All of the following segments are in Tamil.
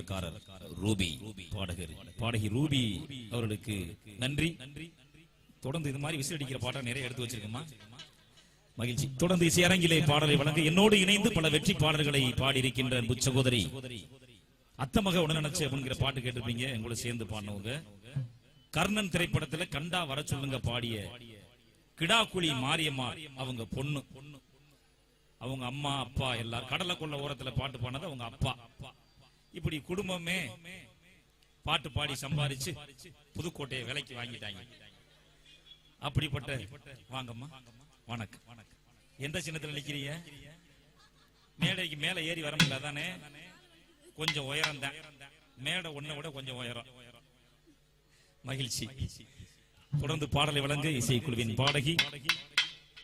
சொந்தக்காரர் ரூபி பாடகர். பாடகி ரூபி அவர்களுக்கு நன்றி. தொடர்ந்து இது மாதிரி விசில் அடிக்கிற பாட்டை நிறைய எடுத்து வச்சிருக்கோமா மகிழ்ச்சி. தொடர்ந்து இசையரங்கிலே பாடலை வழங்க என்னோடு இணைந்து பல வெற்றி பாடல்களை பாடியிருக்கின்ற அன்பு சகோதரி அத்தமக உடனடிச்சு அப்படிங்கிற பாட்டு கேட்டிருப்பீங்க. எங்களோட சேர்ந்து பாடினவங்க. கர்ணன் திரைப்படத்துல கண்டா வர சொல்லுங்க பாடிய கிடாக்குழி மாரியம்மா அவங்க பொண்ணு. அவங்க அம்மா அப்பா எல்லாரும் கடலை கொள்ள ஓரத்துல பாட்டு பாடினது அவங்க அப்பா. இப்படி குடும்பமே பாட்டு பாடி சம்பாரிச்சு புதுக்கோட்டையை விலைக்கு வாங்கிட்டாங்க. அப்படிப்பட்ட வாங்கம்மா வணக்கம். வணக்கம் எந்த சின்னத்துல நிக்கிறீங்க? மேடைக்கு மேல ஏறி வர முடியல தானே கொஞ்சம் உயரம் தான். மேடை ஒன்ன விட கொஞ்சம் உயரம். மகிழ்ச்சி. தொடர்ந்து பாடலை வழங்க இசைக்குழுவின் பாடகி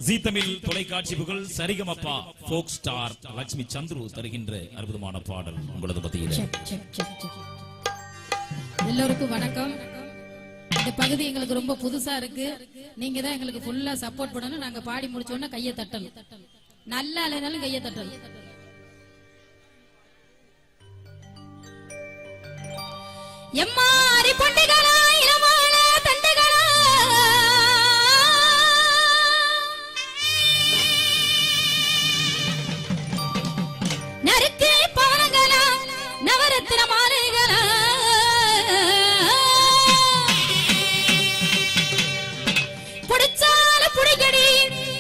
ஜீ தமிழ் தொலைக்காட்சி புகழ் சரிகமப்பா போக் ஸ்டார் லட்சுமி சந்துரு தருகின்ற அற்புதமான பாடல் உங்களது மத்தியில். எல்லோருக்கும் வணக்கம். இந்த பகுதி எங்களுக்கு ரொம்ப புதுசா இருக்கு. நீங்க தான் எங்களுக்கு ஃபுல்லா சப்போர்ட் பண்ணணும். நாங்க பாடி முடிச்ச உடனே கையை தட்டணும். நல்லா இல்லைனாலும் கையை தட்டணும். எம்மாரி பொண்டுகளா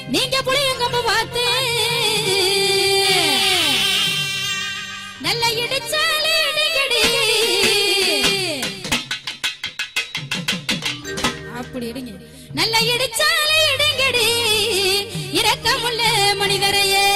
நீங்க புளியங்கம்பு பார்த்து. நல்ல இடிச்சால இடிக்கடி அப்படி இடிங்க. நல்ல இடிச்சாலே இடிங்கடி. இரக்கமுள்ள மனிதரையே.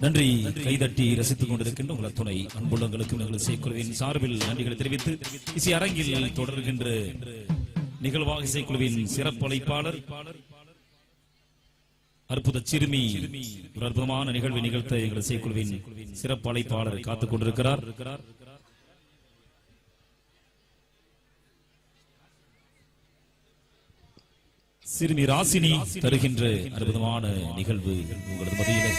நன்றி. கைதட்டி ரசித்துக் கொண்டிருக்கின்ற உங்கள் துணை அன்புள்ளங்களுக்கும் எங்கள் இசைக்குழுவின் சார்பில் நன்றிகளை தெரிவித்து இசை அரங்கில் தொடர்கின்ற நிகழ்வாக இசைக்குழுவின் சிறப்பு அற்புத சிறுமி. ஒரு அற்புதமான நிகழ்வை நிகழ்த்த எங்கள் இசைக்குழுவின் சிறப்பு அழைப்பாளர் காத்துக் கொண்டிருக்கிறார். சிறுமி ராசினி தருகின்ற அற்புதமான நிகழ்வு உங்களது மத்தியிலே